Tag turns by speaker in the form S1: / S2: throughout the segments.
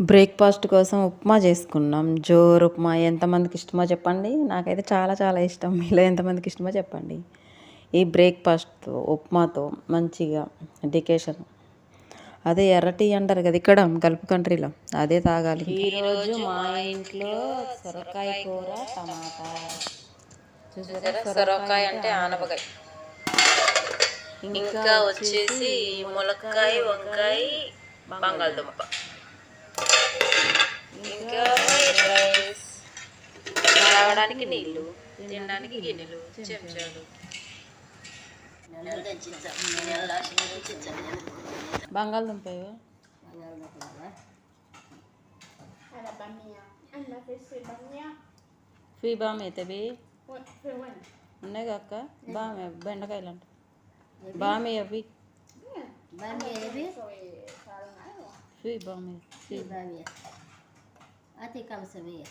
S1: Breakfast కోసం ఉప్మా చేసుకున్నాం. జోరు ఉప్మా ఎంతమందికి ఇష్టమో చెప్పండి. నాకైతే చాలా చాలా ఇష్టం. మీలో ఎంతమందికి ఇష్టమో చెప్పండి. ఈ బ్రేక్ఫాస్ట్తో ఉప్మాతో మంచిగా డికేషన్ అదే ఎర్ర టీ అంటారు కదా ఇక్కడ గల్ఫ్ కంట్రీలో. అదే తాగాలి. ఈరోజు మా ఇంట్లో సొరకాయ కూర టమాటా. చూసారా? సొరకాయ అంటే ఆనపకాయ. ఇంకా వచ్చేసి ములక్కాయ వంకాయ బంగాళదుంప. ఇంకా రైస్ తాగడానికి నీళ్ళు తినడానికి గిన్నెలు చెంచాలు బంగాళదుంప. ఫీ బామ్
S2: bueno.
S1: ఉన్నాయి అక్క బామే బెండకాయలు అంట బామే అవి. ఫీ బామే ఫీ
S3: si
S2: ही
S3: कम
S1: समय है।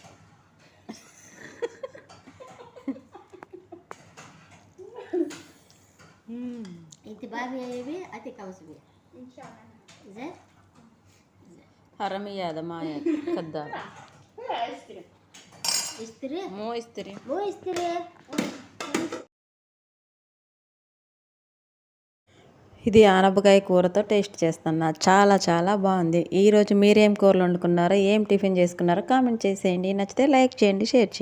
S1: इंतबाह
S2: तो भी अति
S3: कम
S1: समय है।
S3: मो इस्त्री।
S1: ఇది ఆనపకాయ కూరతో టేస్ట్ చేస్తున్నా చాలా చాలా బాగుంది. ఈరోజు మీరేం కూరలు వండుకున్నారో ఏం టిఫిన్ చేసుకున్నారో కామెంట్ చేసేయండి. నచ్చితే లైక్ చేయండి షేర్ చేయండి.